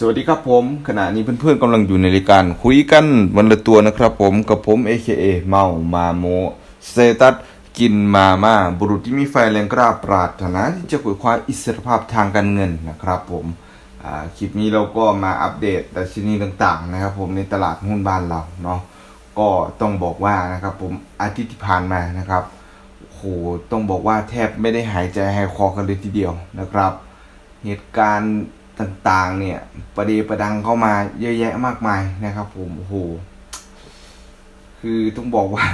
สวัสดีครับผม ขณะนี้เพื่อนๆกำลังอยู่ในรายการคุยกันวันละตัวนะครับผมกับผม AKA เมามาโมสเตตัสกินมาม่าบุรุษที่มีไฟแรงกล้าปรารถนาที่จะคุยคว้าอิสรภาพทางการเงินนะครับผมคลิปนี้เราก็มาอัปเดตดัชนีต่างๆนะครับผมในตลาดหุ้นบ้านเราเนาะก็ต้องบอกว่านะครับผมอาทิตย์ที่ผ่านมานะครับโอ้โหต้องบอกว่าแทบไม่ได้หายใจหายคอกันเลยทีเดียวนะครับ เหตุการณ์ ต่างๆ เนี่ย ประเดประดังเข้ามาเยอะแยะมากมายนะครับ ผมโอ้โหคือต้องบอกว่า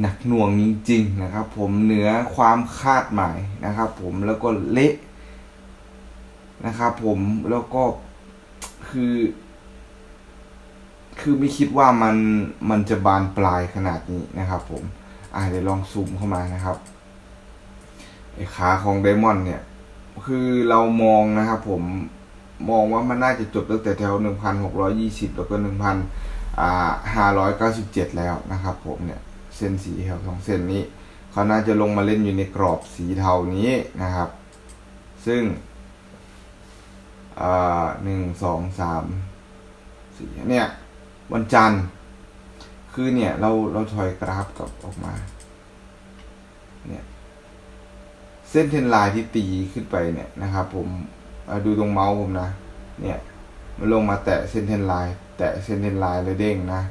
หนักหน่วงจริง ๆ นะครับ ผมเหนือความคาดหมายนะครับ ผมแล้วก็เละนะครับผมแล้วก็คือ คือไม่คิดว่ามันมันจะบานปลายขนาดนี้นะครับ ผม อ่าเดี๋ยวลองซูมเข้ามานะครับไอ้ขาของไดมอนด์เนี่ย คือเรามองนะครับผมมองว่ามันน่าจะจบตั้งแต่แถว 1,620 แล้วก็ 1,597 แล้วนะครับผมเนี่ยเส้นสีแถวสองเส้นนี้เขาน่าจะลงมาเล่นอยู่ในกรอบสีเทานี้นะครับ ซึ่งอ่าหนึ่งสองสามสี่เนี่ยวันจันทร์คือเนี่ยเราเราถอยกราฟกลับออกมา เนี่ย เส้นเทนไลน์ที่ตีขึ้นไปเนี่ยนะครับ ผมดูตรงเมาส์ผมนะ เนี่ย มันลงมาแตะเส้นเทนไลน์แตะเส้นเทนไลน์แล้วเด้งนะ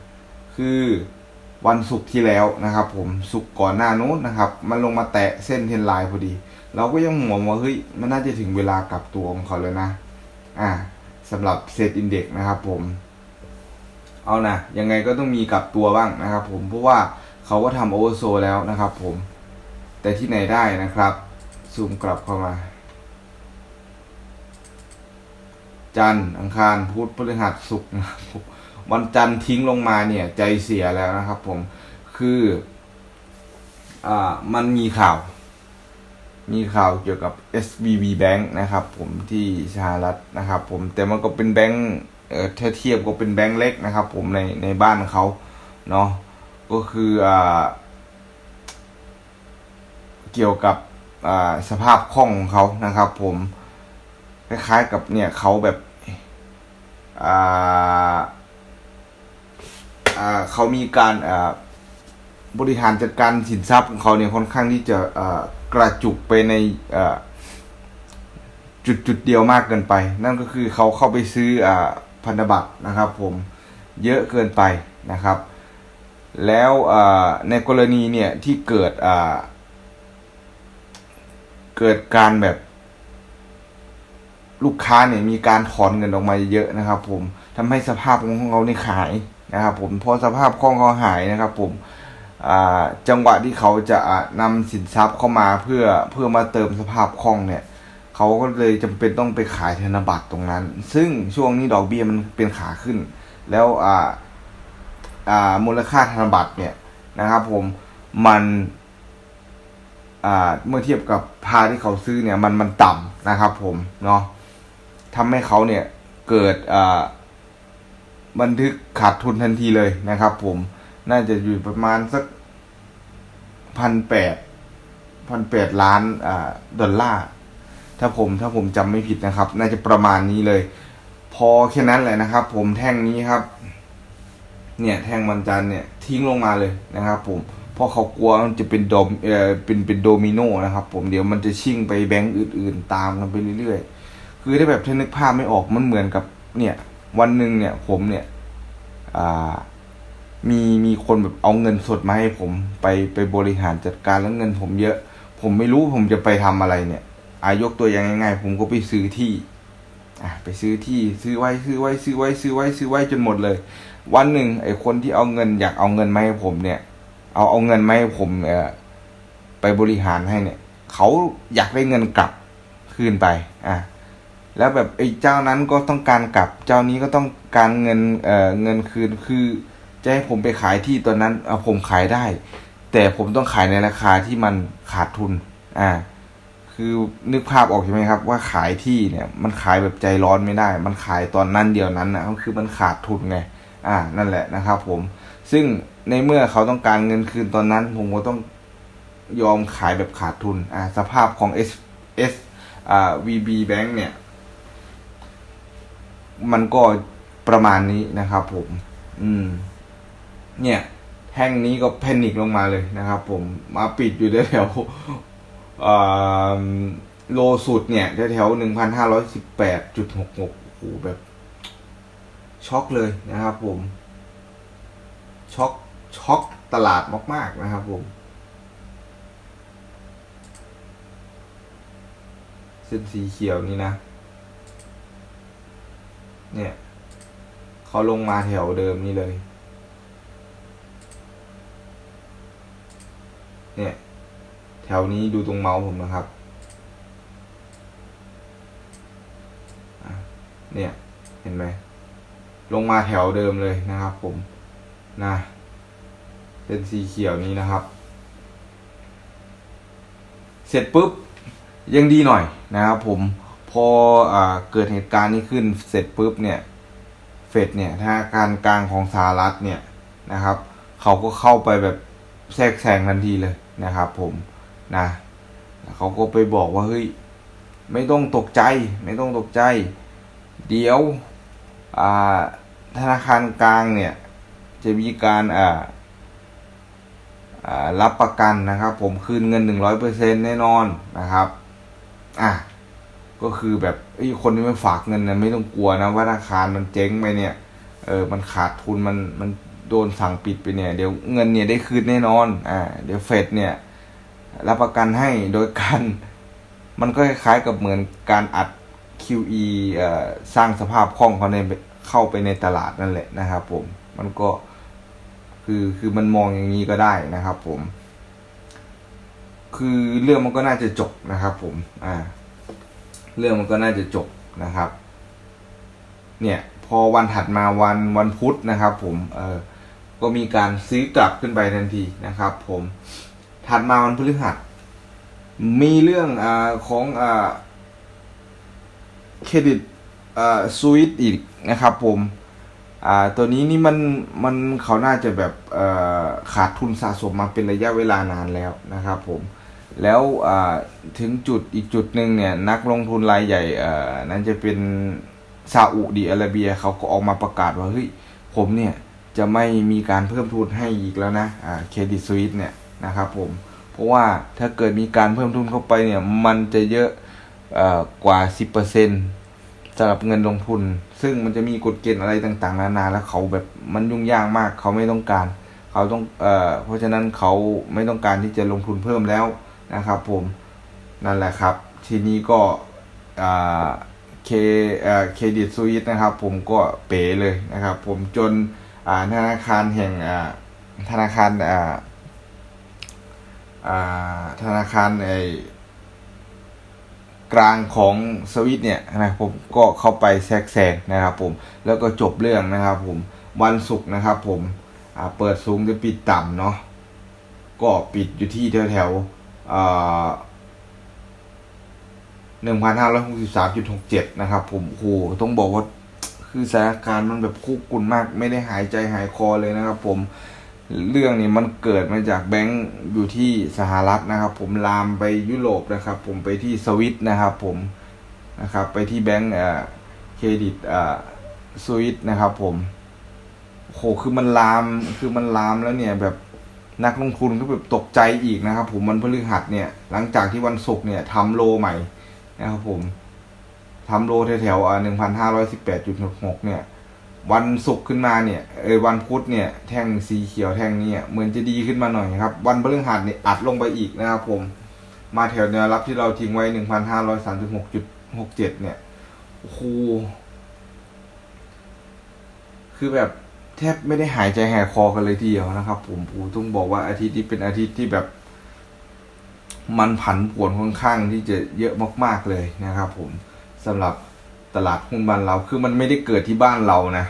คือวันศุกร์ที่แล้วนะครับ ผมศุกร์ก่อนหน้านู้นนะครับ มันลงมาแตะเส้นเทนไลน์พอดี เราก็ยังมองว่าเฮ้ยมันน่าจะถึงเวลากลับตัวของเขาเลยนะ อ่าสำหรับเซตอินเด็กนะครับผม เอานะยังไงก็ต้องมีกลับตัวบ้างนะครับ ผมเพราะว่าเขาก็ทำโอเวอร์โซแล้วนะครับ ผม แต่ที่ไหนได้นะครับ ซูมกลับเข้ามา จันทร์อังคารพุธพฤหัสศุกร์นะครับผมวันจันทร์ทิ้งลงมาเนี่ย ใจเสียแล้วนะครับผมคืออ่ามันมีข่าว มีข่าวเกี่ยวกับ SVB Bank นะครับ ผมที่สหรัฐนะครับ ผมแต่มันก็เป็นแบงก์เอ่อถ้าเทียบก็เป็นแบงก์เล็กนะครับ ผมในในบ้านเขาเนาะก็คืออ่าเกี่ยวกับ สภาพคล่องของเขานะครับ ผมคล้ายๆกับเนี่ยเขาแบบเขามีการบริหารจัดการสินทรัพย์ของเขาเนี่ยค่อนข้างที่จะกระจุกไปในจุดจุดเดียวมากเกินไป นั่นก็คือเขาเข้าไปซื้ออพันธบัตรนะครับ ผมเยอะเกินไปนะครับ แล้วในกรณีเนี่ยที่เกิดอ เกิดการแบบ ลูกค้าเนี่ยมีการถอนเงินออกมาเยอะนะครับ ผมทำให้สภาพของเขาในขายนะครับ ผมพอสภาพคล่องเขาหายนะครับ ผมจังหวะที่เขาจะอ่านำสินทรัพย์เข้ามาเพื่อเพื่อมาเติมสภาพคล่องเนี่ยเขาก็เลยจำเป็นต้องไปขายธนบัตรตรงนั้น ซึ่งช่วงนี้ดอกเบี้ยมันเป็นขาขึ้น แล้วอ่าอ่ามูลค่าธนบัตรเนี่ยนะครับ ผมมัน เมื่อเทียบกับพาที่เขาซื้อเนี่ย มันมันต่ำนะครับ ผมเนาะทำให้เขาเนี่ยเกิดบันทึกขาดทุนทันทีเลยนะครับ ผมน่าจะอยู่ประมาณสักพันแปดพันแปดล้านอดอลลาร์ถ้าผมถ้าผมจำไม่ผิดนะครับ น่าจะประมาณนี้เลย พอแค่นั้นแหละนะครับ ผมแท่งนี้ครับ เนี่ย แท่งวันจันเนี่ยทิ้งลงมาเลยนะครับ ผม เพราะเขากลัวมันจะเป็นโดมเออเป็นเป็นโดมิโนนะครับ ผมเดี๋ยวมันจะชิ่งไปแบงก์อื่น ๆ ตามกันไปเรื่อยๆ คือถ้แบบถ้านึกภาพไม่ออกมันเหมือนกับเนี่ย วันหนึ่งเนี่ยผมเนี่ยอ่ามีมีคนแบบเอาเงินสดมาให้ผมไปไปบริหารจัดการแล้วเงินผมเยอะ ผมไม่รู้ผมจะไปทำอะไรเนี่ยอายกตัวอย่างง่ายๆผมก็ไปซื้อที่อะไปซื้อที่ซื้อไว้ซื้อไว้ซื้อไว้ซื้อไว้ซื้อไว้จนหมดเลย วันหนึ่งไอ้คนที่เอาเงินอยากเอาเงินมาให้ผมเนี่ย เอาเอาเงินมาให้ผมเออไปบริหารให้เนี่ย เขาอยากได้เงินกลับคืนไป อะแล้วแบบไอ้เจ้านั้นก็ต้องการกลับ เจ้านี้ก็ต้องการเงินเอ่อเงินคืนคือจะให้ผมไปขายที่ตอนนั้นเอาผมขายได้ แต่ผมต้องขายในราคาที่มันขาดทุน อ่า คือนึกภาพออกใช่ไหมครับ ว่าขายที่เนี่ย มันขายแบบใจร้อนไม่ได้ มันขายตอนนั้นเดียวนั้นนะก็คือมันขาดทุนไง อ่า นั่นแหละนะครับ ผม ซึ่ง ในเมื่อเขาต้องการเงินคืนตอนนั้น ผมก็ต้องยอมขายแบบขาดทุน อ่า สภาพของ S S อ่า VB Bank เนี่ย มันก็ประมาณนี้นะครับผม อืม เนี่ยแท่งนี้ก็แพนิคลงมาเลยนะครับผม มาปิดอยู่แถวอ่อโลสุดเนี่ยแถวหนึ่งพันห้าร้อยสิบแปดจุดหกหกโอ้โหแบบ ช็อกเลยนะครับผม ช็อก ช็อกตลาดมาก ๆ นะครับผมเส้นสีเขียวนี่นะ เนี่ยเขาลงมาแถวเดิมนี่เลย เนี่ย แถวนี้ดูตรงเมาส์ผมนะครับ เนี่ย เห็นไหม ลงมาแถวเดิมเลยนะครับผม นะ เส้นสีเขียวนี้นะครับ เสร็จปุ๊บยังดีหน่อยนะครับ ผมพออเกิดเหตุการณ์นี้ขึ้นเสร็จปุ๊บเนี่ยเฟดเนี่ยธนาคารกลางของสหรัฐเนี่ยนะครับ เขาก็เข้าไปแบบแทรกแซงทันทีเลยนะครับ ผมนะเขาก็ไปบอกว่าเฮ้ยไม่ต้องตกใจ ไม่ต้องตกใจ เดี๋ยวธนาคารกลางเนี่ย จะมีการอ่า รับประกันนะครับ ผมคืนเงินหนึ่งร้อยเปอร์เซ็นแน่นอนนะครับอะก็คือแบบไอ้คนที่ไม่ฝากเงินนะไม่ต้องกลัวนะว่าธนาคารมันเจ๊งไปเนี่ยเออมันขาดทุนมันมันโดนสั่งปิดไปเนี่ย เดี๋ยวเงินเนี่ยได้คืนแน่นอนอ่าเดี๋ยวเฟดเนี่ย รับประกันให้โดยการมันก็คล้ายๆกับเหมือนการอัด QE เอ่อสร้างสภาพคล่องเขาในเข้าไปในตลาดนั่นแหละนะครับผมมันก็ คือคือมันมองอย่างนี้ก็ได้นะครับ ผม คือเรื่องมันก็น่าจะจบนะครับ ผม อ่า เรื่องมันก็น่าจะจบนะครับ เนี่ยพอวันถัดมาวันวันพุธนะครับ ผม เออก็มีการซื้อกลับขึ้นไปทันทีนะครับ ผม ถัดมาวันพฤหัส มีเรื่องอของอเครดิตสวิตอีกนะครับ ผม อ่าตัวนี้นี่มันมันเขาน่าจะแบบขาดทุนสะสมมาเป็นระยะเวลานานแล้วนะครับผมแล้วถึงจุดอีกจุดหนึ่งเนี่ยนักลงทุนรายใหญ่นั่นจะเป็นซาอุดิอาระเบียเขาก็ออกมาประกาศว่าเฮ้ยผมเนี่ยจะไม่มีการเพิ่มทุนให้อีกแล้วนะเครดิตสวิตเนี่ยนะครับผมเพราะว่าถ้าเกิดมีการเพิ่มทุนเข้าไปเนี่ยมันจะเยอะอ่อกว่า 10% สำหรับเงินลงทุน ซึ่งมันจะมีกฎเกณฑ์อะไรต่างๆ นานาแล้วเขาแบบมันยุ่งยากมากเขาไม่ต้องการ เขาต้องเอ่อเพราะฉะนั้นเขาไม่ต้องการที่จะลงทุนเพิ่มแล้วนะครับผมนั่นแหละครับ ทีนี้ก็อ่าเคเอ่อเครดิตสวิตนะครับ ผมก็เป๋เลยนะครับ ผมจนอ่าธนาคารแห่งอ่าธนาคารอ่าอ่าธนาคารไอ กลางของสวิตเนี่ยนะผมก็เข้าไปแทรกแซงนะครับผมแล้วก็จบเรื่องนะครับผมวันศุกร์นะครับผมเปิดสูงจะปิดต่ำเนาะก็ปิดอยู่ที่แถวแถวหนึ่งพันห้าร้อยหกสิบสามจุดหกเจ็ดนะครับผมโอ้โหต้องบอกว่าคือสถานการณ์มันแบบคุกกุนมาก ไม่ได้หายใจหายคอเลยนะครับผม เรื่องนี้มันเกิดมาจากแบงก์อยู่ที่สหรัฐนะครับ ผมลามไปยุโรปนะครับ ผมไปที่สวิตนะครับ ผมนะครับ ไปที่แบงก์เอ่อเครดิตเอ่อสวิตนะครับ ผมโหคือมันลามคือมันลามแล้วเนี่ยแบบนักลงทุนก็แบบตกใจอีกนะครับ ผมวันพฤหัสเนี่ย หลังจากที่วันศุกร์เนี่ยทำโลใหม่นะครับ ผมทำโลแถวๆหนึ่งพันห้าร้อยสิบแปดจุดหกหกเนี่ย วันศุกร์ขึ้นมาเนี่ยเออวันพุธเนี่ยแท่งสีเขียวแท่งนี้อะเหมือนจะดีขึ้นมาหน่อยครับ วันพฤหัสเนี่ยอัดลงไปอีกนะครับผม มาแถวแนวรับที่เราทิ้งไว้หนึ่งพันห้าร้อยสามสิบหกจุดหกเจ็ดเนี่ยโอ้โหคือแบบแทบไม่ได้หายใจแหายคอกันเลยทีเดียวนะครับ ผมผมต้องบอกว่าอาทิตย์นี้เป็นอาทิตย์ที่แบบ มันผันผวนค่อนข้างที่จะเยอะมาก ๆเลยนะครับ ผมสำหรับ ตลาดหุ้นบ้านเรา คือมันไม่ได้เกิดที่บ้านเรานะ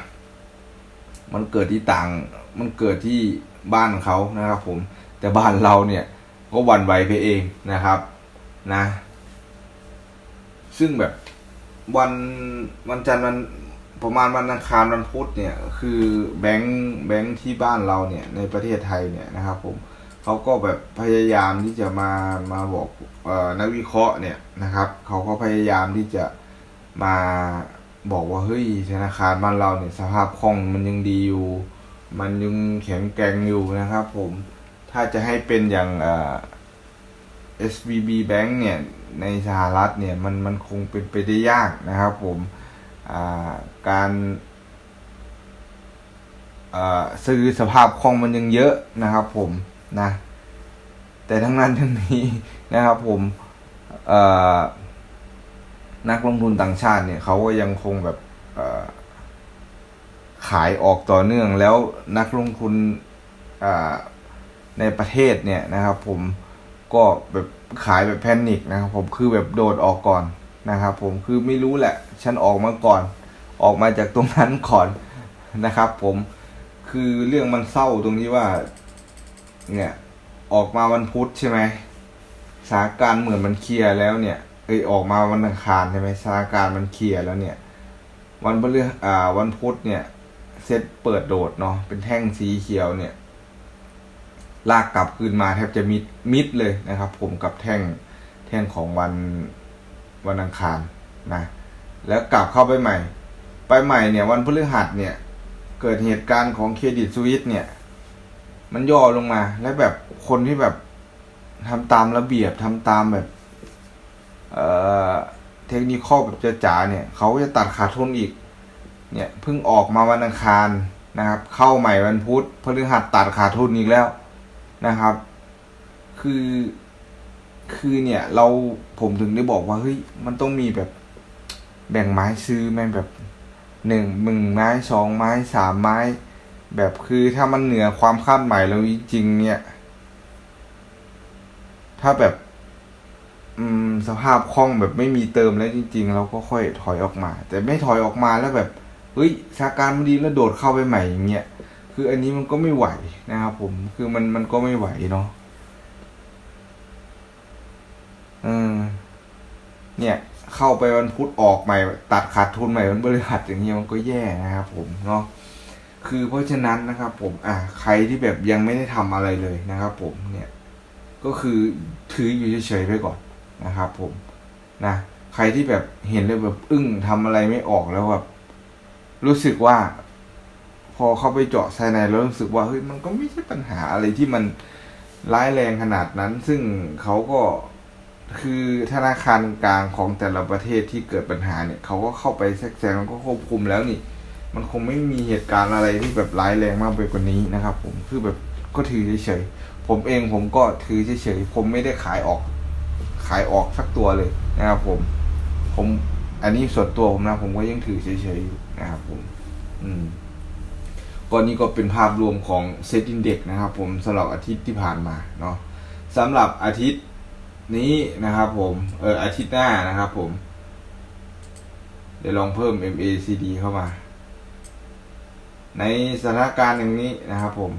มันเกิดที่ต่าง มันเกิดที่บ้านเขานะครับผม แต่บ้านเราเนี่ยก็วันไหวไปเองนะครับนะ ซึ่งแบบวันวันจันทร์วันประมาณวันอังคารวันพุธเนี่ย คือแบงค์แบงค์ที่บ้านเราเนี่ย ในประเทศไทยเนี่ยนะครับ ผมเขาก็แบบพยายามที่จะมามาบอกอนักวิเคราะห์เนี่ยนะครับเขาก็พยายามที่จะ มาบอกว่าเฮ้ยธนาคารบ้านเราเนี่ยสภาพคล่องมันยังดีอยู่ มันยังแข็งแกร่งอยู่นะครับ ผมถ้าจะให้เป็นอย่างเอ่อ SVB Bank เนี่ยในสหรัฐเนี่ยมันมันคงเป็นไปได้ยากนะครับ ผมอ่าการซื้อสภาพคล่องมันยังเยอะนะครับ ผมนะ แต่ทั้งนั้นทั้งนี้นะครับ ผมเอ่อ นักลงทุนต่างชาติเนี่ยเขาก็ยังคงแบบขายออกต่อเนื่องแล้วนักลงทุนในประเทศเนี่ยนะครับ ผมก็แบบขายแบบแพนิคนะครับ ผมคือแบบโดดออกก่อนนะครับ ผมคือไม่รู้แหละ ฉันออกมาก่อน ออกมาจากตรงนั้นก่อนนะครับ ผมคือเรื่องมันเศร้าตรงที่ว่า เนี่ยออกมาวันพุธใช่ไหมสถานการณ์เหมือนมันเคลียร์แล้วเนี่ย เอยออกมาวันอังคารใช่ไหมสถานการณ์มันเคลียร์แล้วเนี่ย วันพฤหัสอ่า วันพุธเนี่ยเซตเปิดโดดเนาะเป็นแท่งสีเขียวเนี่ย ลากกลับคืนมาแทบจะมิดมิดเลยนะครับ ผมกับแท่งแท่งของวันวันอังคารนะ แล้วกลับเข้าไปใหม่ ไปใหม่เนี่ย วันพฤหัสเนี่ย เกิดเหตุการณ์ของเครดิตสวิสเนี่ย มันย่อลงมา และแบบคนที่แบบทำตามระเบียบทำตามแบบ เทคนิคแบบจ๋าๆเนี่ยเขาก็จะตัดขาดทุนอีก เนี่ยเพิ่งออกมาวันอังคารนะครับ เข้าใหม่วันพุธพฤหัสตัดขาดทุนอีกแล้วนะครับ คือคือเนี่ยเราผมถึงได้บอกว่าเฮ้ยมันต้องมีแบบแบ่งไม้ซื้อแม่งแบบหนึ่งหนึ่งไม้สองไม้สามไม้ แบบคือถ้ามันเหนือความคาดหมายเราจริงๆเนี่ย ถ้าแบบ อืม สภาพคล่องแบบไม่มีเติมแล้วจริง ๆ เราก็ค่อยถอยออกมา แต่ไม่ถอยออกมาแล้วแบบเฮ้ยสถานการณ์มันดีแล้วโดดเข้าไปใหม่อย่างเงี้ยคืออันนี้มันก็ไม่ไหวนะครับผมคือมันมันก็ไม่ไหวเนาะเออเนี่ย เข้าไปวันพุธออกใหม่ ตัดขาดทุนใหม่วันพฤหัสอย่างเงี้ยมันก็แย่นะครับผมเนาะคือเพราะฉะนั้นนะครับ ผม อะใครที่แบบยังไม่ได้ทำอะไรเลยนะครับ ผมเนี่ย ก็คือถืออยู่เฉยๆไปก่อน นะครับผมนะใครที่แบบเห็นเลยแบบอึ้งทำอะไรไม่ออกแล้วแบบรู้สึกว่า พอเข้าไปเจาะภายในแล้วรู้สึกว่าเฮ้ยมันก็ไม่ใช่ปัญหาอะไรที่มันร้ายแรงขนาดนั้น ซึ่งเขาก็คือธนาคารกลางของแต่ละประเทศที่เกิดปัญหาเนี่ยเขาก็เข้าไปแทรกแซงแล้วก็ควบคุมแล้วนี่ มันคงไม่มีเหตุการณ์อะไรที่แบบร้ายแรงมากไปกว่านี้นะครับ ผมคือแบบก็ถือเฉยๆผมเองผมก็ถือเฉยๆผมไม่ได้ขายออก ขายออกสักตัวเลยนะครับผม ผมอันนี้ส่วนตัวผมนะ ผมก็ยังถือเฉยๆอยู่นะครับผม อืมก็นี่ก็เป็นภาพรวมของเซตอินเด็กนะครับ ผมสำหรับอาทิตย์ที่ผ่านมาเนาะสำหรับอาทิตย์นี้นะครับผม เอออาทิตย์หน้านะครับผม เดี๋ยวลองเพิ่ม MACD เข้ามา ในสถานการณ์อย่างนี้นะครับผม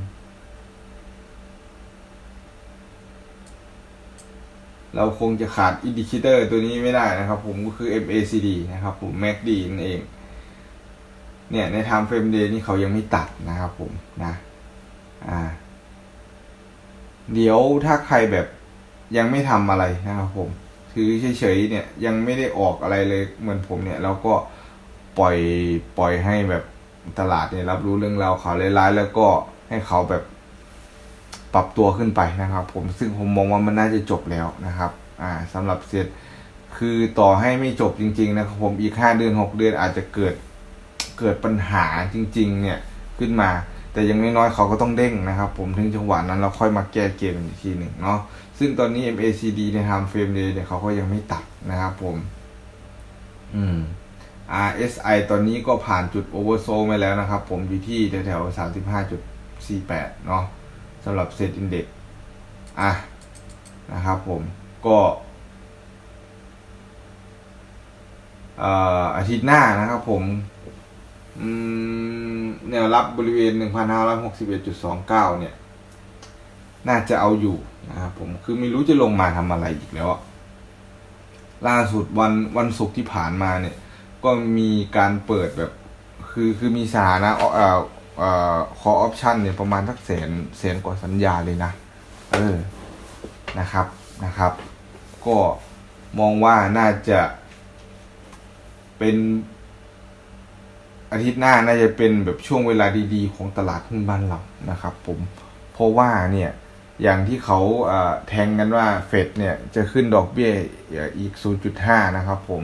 เราคงจะขาดอินดิเคเตอร์ตัวนี้ไม่ได้นะครับ ผมก็คือ MACD นะครับผม MACD นั่นเอง เนี่ยใน time frame day นี่เขายังไม่ตัดนะครับผมนะอ่า เดี๋ยวถ้าใครแบบยังไม่ทำอะไรนะครับผมคือเฉยๆเนี่ยยังไม่ได้ออกอะไรเลยเหมือนผมเนี่ยเราก็ปล่อยปล่อยให้แบบตลาดเนี่ยรับรู้เรื่องราวข่าวร้ายๆแล้วก็ให้เขาแบบ ปรับตัวขึ้นไปนะครับ ผมซึ่งผมมองว่ามันน่าจะจบแล้วนะครับอ่าสำหรับเซตคือต่อให้ไม่จบจริง ๆ นะครับ ผมอีกห้าเดือนหกเดือนอาจจะเกิดเกิดปัญหาจริง ๆ เนี่ยขึ้นมา แต่ยังน้อยๆเขาก็ต้องเด้งนะครับ ผมถึงจังหวะนั้นเราค่อยมาแก้เกมอีกทีหนึ่งเนาะซึ่งตอนนี้ MACD ใน time frame day เนี่ยเขาก็ยังไม่ตัดนะครับผม อืม RSI ตอนนี้ก็ผ่านจุด oversold ไปแล้วนะครับ ผมอยู่ที่แถวๆ35.48เนาะ สำหรับเซตอินเด็กอะนะครับผมก็อาทิตย์หน้านะครับผมแนวรับบริเวณ 1,561.29 เนี่ย น่าจะเอาอยู่นะครับผมคือไม่รู้จะลงมาทำอะไรอีกแล้ว ล่าสุดวันวันศุกร์ที่ผ่านมาเนี่ย ก็มีการเปิดแบบ คือคือมีสถานะเอ่อเอ่อ คอออปชันเนี่ยประมาณสักแสนแสนกว่าสัญญาเลยนะ เออนะครับนะครับ ก็มองว่าน่าจะเป็นอาทิตย์หน้าน่าจะเป็นแบบช่วงเวลาดีๆ ของตลาดหุ้นบ้านเรานะครับ ผมเพราะว่าเนี่ยอย่างที่เขาแทงกันว่าเฟดเนี่ยจะขึ้นดอกเบี้ยอีก 0.5 นะครับผม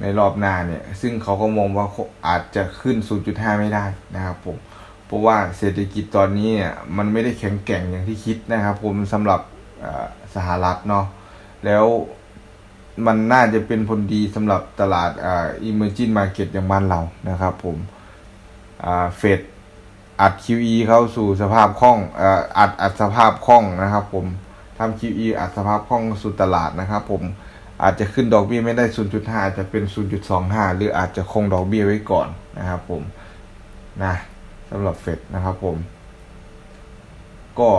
ในรอบหน้าเนี่ย ซึ่งเขาก็มองว่าอาจจะขึ้น 0.5 ไม่ได้นะครับผม เพราะว่าเศรษฐกิจตอนนี้เนี่ยมันไม่ได้แข็งแกร่งอย่างที่คิดนะครับ ผมสำหรับสหรัฐเนาะแล้วมันน่าจะเป็นผลดีสำหรับตลาดอ่า emerging market อย่างบ้านเรานะครับผมอ่าเฟดอัด QE เข้าสู่สภาพคล่องอ่ออัดอัดสภาพคล่องนะครับ ผมทำ QE อัดสภาพคล่องสู่ตลาดนะครับ ผมอาจจะขึ้นดอกเบี้ยไม่ได้ 0.5 อาจจะเป็น 0.25 หรืออาจจะคงดอกเบี้ยไว้ก่อนนะครับ ผมนะ สำหรับเฟดนะครับผม ก็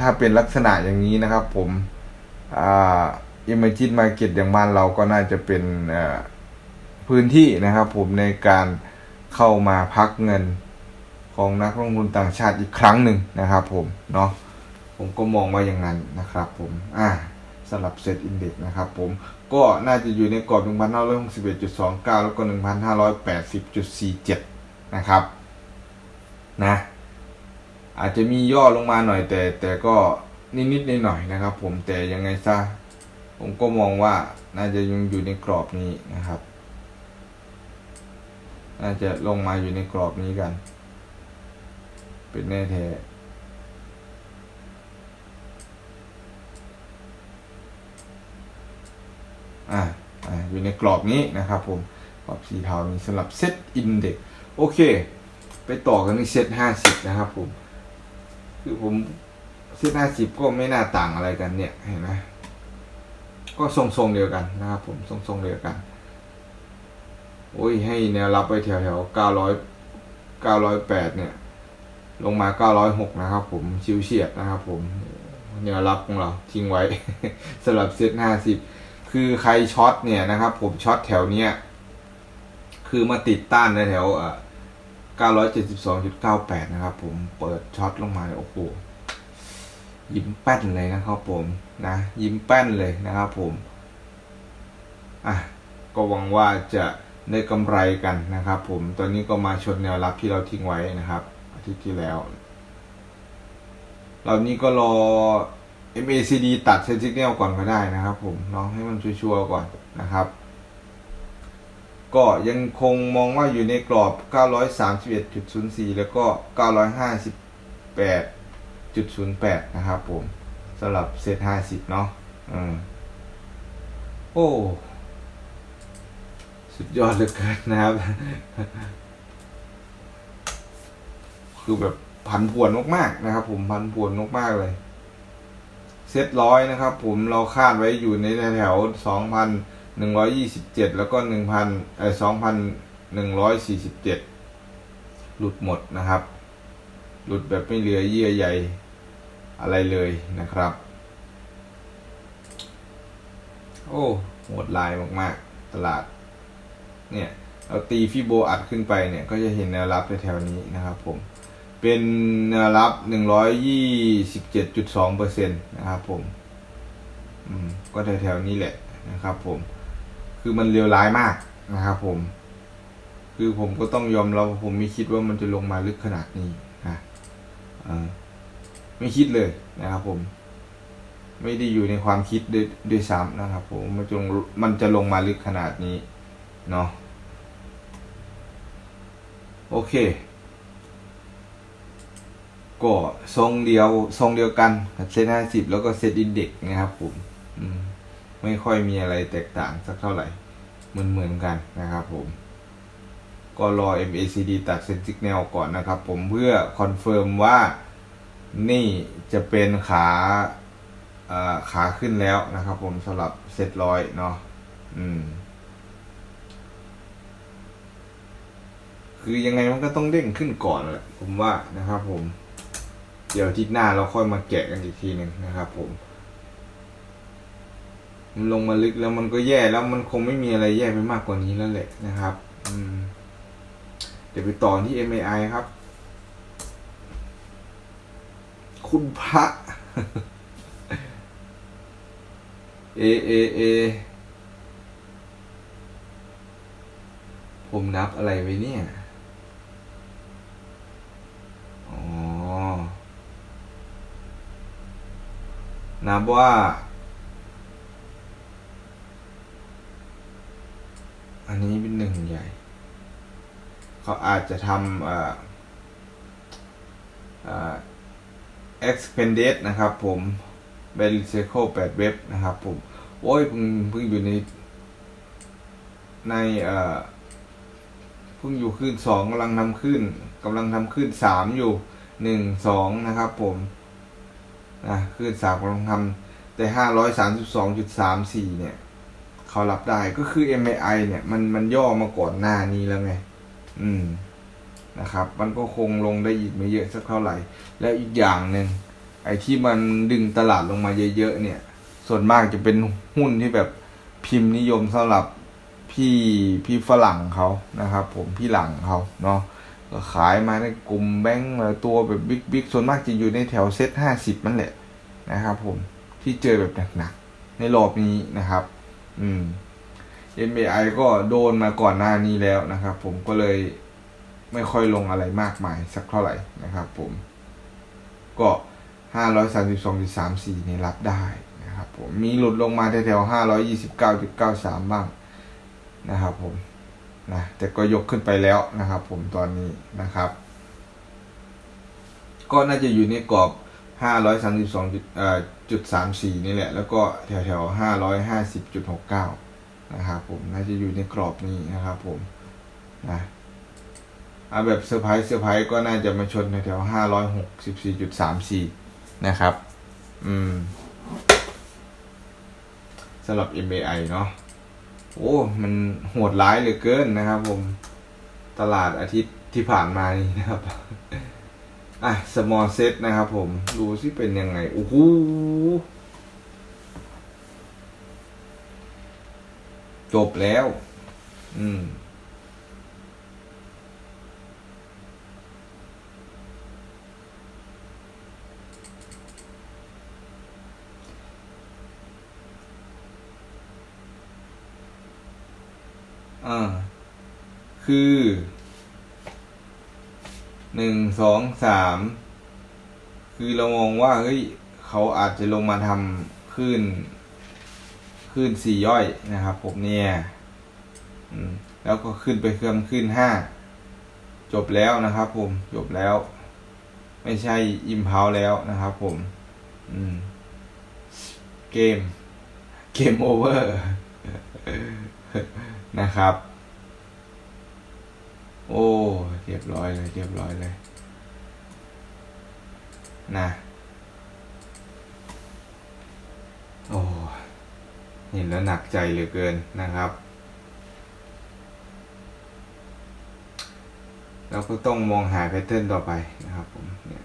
ถ้าเป็นลักษณะอย่างนี้นะครับผมอ่า emerging market อย่างบ้านเราก็น่าจะเป็นพื้นที่นะครับผมในการเข้ามาพักเงินของนักลงทุนต่างชาติอีกครั้งหนึ่งนะครับผมเนาะผมก็มองว่าอย่างนั้นนะครับผมอ่าสำหรับเซตอินเด็กนะครับผมก็น่าจะอยู่ในกรอบ 1,561.29 แล้วก็ 1,580.47 นะครับ นะ อาจจะมีย่อลงมาหน่อยแต่แต่ก็นิดๆหน่อยๆนะครับ ผมแต่ยังไงซะผมก็มองว่าน่าจะยังอยู่ในกรอบนี้นะครับ น่าจะลงมาอยู่ในกรอบนี้กัน เป็นแน่แท้อ่าออยู่ในกรอบนี้นะครับผมกรอบสีเทานี้สำหรับเซตอินเด็กโอเค ไปต่อกันที่เซตห้าสิบนะครับผม คือผมเซตห้าสิบก็ไม่น่าต่างอะไรกันเนี่ยเห็นไหมก็ทรงๆเดียวกันนะครับ ผมทรงๆเดียวกัน โอ้ยให้แนวรับไปแถวแถวเก้าร้อยเก้าร้อยแปดเนี่ย ลงมาเก้าร้อยหกนะครับผมชิวเฉียดนะครับ ผมแนวรับของเราทิ้งไว้ สำหรับเซตห้าสิบคือใครช็อตเนี่ยนะครับ ผมช็อตแถวเนี้ยคือมาติดต้านในแถวอะ 972.98 นะครับผมเปิดช็อตลงมาโอ้โหยิ้มแป้นเลยนะครับผมนะยิ้มแป้นเลยนะครับผมอะก็หวังว่าจะได้กำไรกันนะครับผมตอนนี้ก็มาชนแนวรับที่เราทิ้งไว้นะครับ อาทิตย์ที่แล้วเรานี้ก็รอ MACD ตัดเซนซิเนลก่อนก็ได้นะครับผมเนาะให้มันชัวร์ๆก่อนนะครับ ก็ยังคงมองว่าอยู่ในกรอบ 931.04 แล้วก็ 958.08 นะครับผมสำหรับเซต50 เนาะอืมโอ้ สุดยอดเหลือเกินนะครับ คือแบบพันผวนมากๆนะครับผมพันผวนมากๆเลย เซตร้อยนะครับผมเราคาดไว้อยู่ในแถวสองพัน หนึ่งร้อยยี่สิบเจ็ดแล้วก็หนึ่งพันเอสองพันหนึ่งร้อยสี่สิบเจ็ดหลุดหมดนะครับ หลุดแบบไม่เหลือเยื่อใยอะไรเลยนะครับ โอ้โหดลายมากๆ ตลาด เนี่ยเราตีฟิโบอัดขึ้นไปเนี่ยก็จะเห็นแนวรับแถวๆนี้นะครับผม เป็นแนวรับหนึ่งร้อยยี่สิบเจ็ดจุดสองเปอร์เซ็นต์นะครับผม อืม ก็แถวๆนี้แหละนะครับผม คือมันเลวร้ายมากนะครับผม คือผมก็ต้องยอมรับว่าผมไม่คิดว่ามันจะลงมาลึกขนาดนี้นะไม่คิดเลยนะครับผม ไม่ได้อยู่ในความคิดด้วยด้วยซ้ำนะครับผมมันจะลงมันจะลงมาลึกขนาดนี้เนาะโอเคก็ทรงเดียวทรงเดียวกันกับเซตห้าสิบแล้วก็เซตอินเด็กนะครับผม อืม ไม่ค่อยมีอะไรแตกต่างสักเท่าไหร่เหมือนเหมือนกันนะครับผม ก็รอ MACD ตัดเซ็นสิกแนลก่อนนะครับผมเพื่อคอนเฟิร์มว่านี่จะเป็นขาขาขึ้นแล้วนะครับผมสำหรับเซตร้อยเนาะอืม คือยังไงมันก็ต้องเด้งขึ้นก่อนแหละผมว่านะครับผม เดี๋ยวทิตย์หน้าเราค่อยมาแกะกันอีกทีหนึ่งนะครับผม มันลงมาลึกแล้วมันก็แย่แล้วมันคงไม่มีอะไรแย่ไปมากกว่านี้แล้วแหละนะครับ อืม เดี๋ยวไปต่อที่ MAI ครับ คุณพระ เอเอเอผมนับอะไรไว้เนี่ย อ๋อ นับว่า อันนี้เป็นหนึ่งใหญ่ เขาอาจจะทำเอ่อเอ่อ expanded นะครับผม b e r i c y c l e 8เว็บนะครับผม โอ้ยเพิ่งเพิ่งอยู่ใน ในเอ่อเพิ่งอยู่ขึ้นสองกำลังทำขึ้นกำลังทำขึ้นสามอยู่หนึ่งสองนะครับผมนะขึ้นสามกำลังทำแต่ห้าร้อยสามสิบสองจุดสามสี่เนี่ย เขารับได้ก็คือ MAI เนี่ยมันมันย่อมาก่อนหน้านี้แล้วไง อืมนะครับ มันก็คงลงได้อีกไม่เยอะสักเท่าไหร่ แล้วอีกอย่างหนึ่งไอ้ที่มันดึงตลาดลงมาเยอะๆเนี่ย ส่วนมากจะเป็นหุ้นที่แบบพิมพ์นิยมสำหรับพี่พี่ฝรั่งเขานะครับ ผมพี่หลังเขาเนาะก็ขายมาในกลุ่มแบงก์ตัวแบบบิ๊กบิ๊กส่วนมากจะอยู่ในแถวเซ็ตห้าสิบนั่นแหละนะครับ ผมที่เจอแบบหนักๆในรอบนี้นะครับ อืม MBI ก็โดนมาก่อนหน้านี้แล้วนะครับ ผมก็เลยไม่ค่อยลงอะไรมากมายสักเท่าไหร่นะครับ ผม ก็532.34นี่รับได้นะครับ ผมมีหลุดลงมาแถวๆ529.93บ้างนะครับ ผมนะแต่ก็ยกขึ้นไปแล้วนะครับ ผมตอนนี้นะครับ ก็น่าจะอยู่ในกรอบ 532.34นี่แหละ แล้วก็แถวๆ550.69นะครับผมน่าจะอยู่ในกรอบนี้นะครับผมนะเอาแบบเซอร์ไพรส์เซอร์ไพรส์ก็น่าจะมาชนแถวๆ564.34นะครับ อืมสำหรับ MAI เนาะโอ้ มันโหดร้ายเหลือเกินนะครับผม ตลาดอาทิตย์ที่ผ่านมานี่นะครับ อะ small set นะครับผม ดูสิเป็นยังไง โอ้โหจบแล้ว อืม อ่า คือ หนึ่งสองสามคือเรามองว่าเฮ้ยเขาอาจจะลงมาทำขึ้นขึ้นสี่ย่อยนะครับผมเนี่ยแล้วก็ขึ้นไปเครื่องขึ้นห้าจบแล้วนะครับผมจบแล้ว ไม่ใช่อิมพาวแล้วนะครับผม อืม เกม เกมโอเวอร์นะครับ โอ้เรียบร้อยเลยเรียบร้อยเลยนะโอ้เห็นแล้วหนักใจเหลือเกินนะครับเราก็ต้องมองหาแพทเทิร์นต่อไปนะครับผมเนี่ย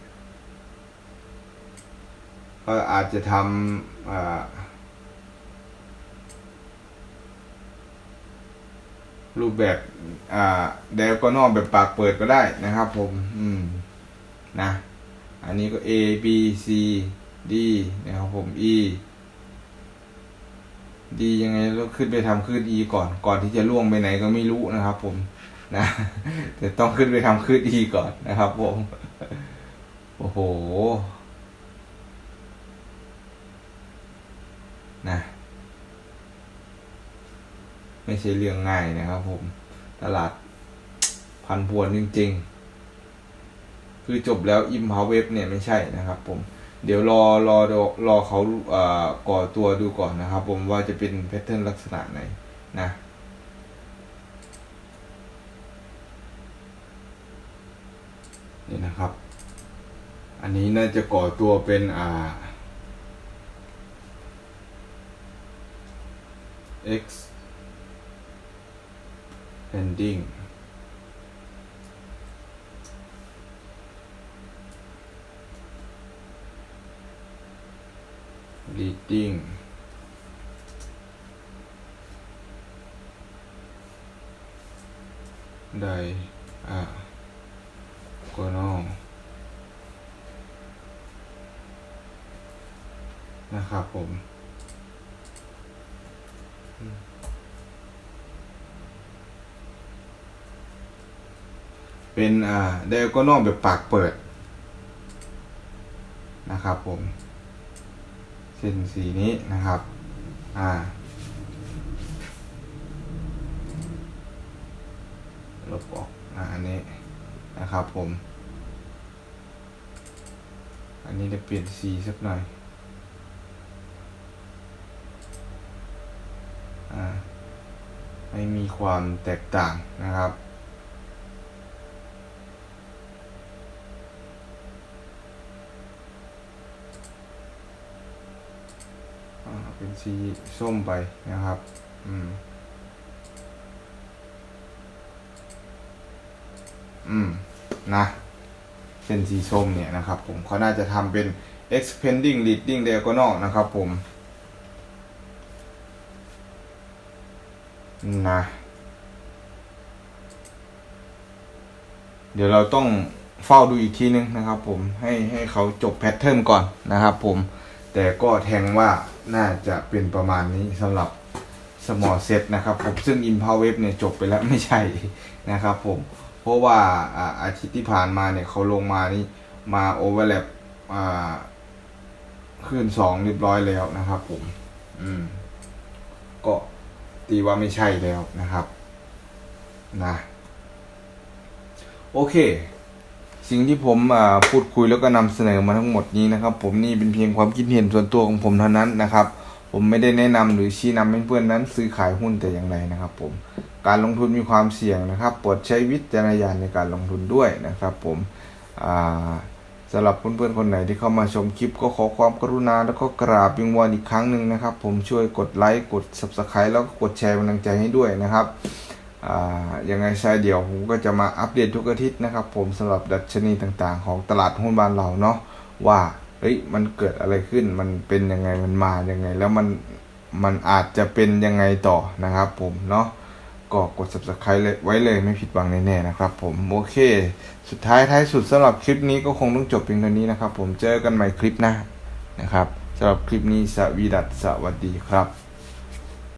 ก็อาจจะทำอ่า รูปแบบอ่าเดลก็นอกแบบปากเปิดก็ได้นะครับผม อืม นะ อันนี้ก็ A B C D นะครับผม E D ยังไงเราขึ้นไปทำขึ้น E ก่อน ก่อนที่จะล่วงไปไหนก็ไม่รู้นะครับ ผม นะแต่ต้องขึ้นไปทำขึ้น E ก่อนนะครับผม โอ้โห นะ ไม่ใช่เรื่องง่ายนะครับผม ตลาดพันพวนจริง ๆ คือจบแล้วอิมพาวเว็บเนี่ยไม่ใช่นะครับผม เดี๋ยวรอรอรออเขาเอ่อก่อตัวดูก่อนนะครับผมว่าจะเป็นแพทเทิร์นลักษณะไหนนะนี่นะครับ อันนี้น่าจะก่อตัวเป็นอ่า x ending ลีดดิ้งไดอะก็นอนะครับผม เป็นอ่าไดอะโกนอลแบบปากเปิดนะครับผมเส้นสีนี้นะครับอ่าลบออกอ่าอันนี้นะครับผม อันนี้จะเปลี่ยนสีสักหน่อยอ่าไม่มีความแตกต่างนะครับ เป็นสีส้มไปนะครับ อืม อืม นะเป็นสีส้มเนี่ยนะครับผมเขาน่าจะทำเป็น expanding leading diagonal นะครับผมนะเดี๋ยวเราต้องเฝ้าดูอีกทีนึงนะครับผมให้ให้เขาจบแพทเทิร์นก่อนนะครับผม แต่ก็แทงว่า น่าจะเป็นประมาณนี้สำหรับ small set นะครับผมซึ่ง Impulse Wave เนี่ยจบไปแล้วไม่ใช่นะครับผมเพราะว่าอาทิตย์ที่ผ่านมาเนี่ยเขาลงมานี่มาโอเวอร์แลปขึ้นสองเรียบร้อยแล้วนะครับผม อืม ก็ตีว่าไม่ใช่แล้วนะครับ นะ โอเค สิ่งที่ผมพูดคุยแล้วก็นำเสนอมาทั้งหมดนี้นะครับ ผมนี่เป็นเพียงความคิดเห็นส่วนตัวของผมเท่านั้นนะครับ ผมไม่ได้แนะนำหรือชี้นำให้เพื่อนนั้นซื้อขายหุ้นแต่อย่างใดนะครับ ผมการลงทุนมีความเสี่ยงนะครับโปรดใช้วิจารณญาณในการลงทุนด้วยนะครับ ผมสำหรับเพื่อนๆคนไหนที่เข้ามาชมคลิปก็ขอความกรุณาแล้วก็กราบวิงวอนอีกครั้งหนึ่งนะครับ ผมช่วยกดไลค์กด subscribe แล้วก็กดแชร์กำลังใจให้ด้วยนะครับ ยังไงใช่เดี๋ยวผมก็จะมาอัปเดตทุกอาทิตย์นะครับ ผมสำหรับดัชนีต่างๆ ของตลาดหุ้นบ้านเราเนาะว่าเฮ้ยมันเกิดอะไรขึ้นมันเป็นยังไงมันมายังไง แล้วมันมันอาจจะเป็นยังไงต่อนะครับ ผมเนาะก็กด subscribe เลไว้เลยไม่ผิดหวังแน่ๆนะครับ ผมโอเค สุดท้ายท้ายสุดสำหรับคลิปนี้ก็คงต้องจบเพียงเท่านี้นะครับ ผมเจอกันใหม่คลิปหน้านะครับสำหรับคลิปนี้สวีดัสสวัสดีครับ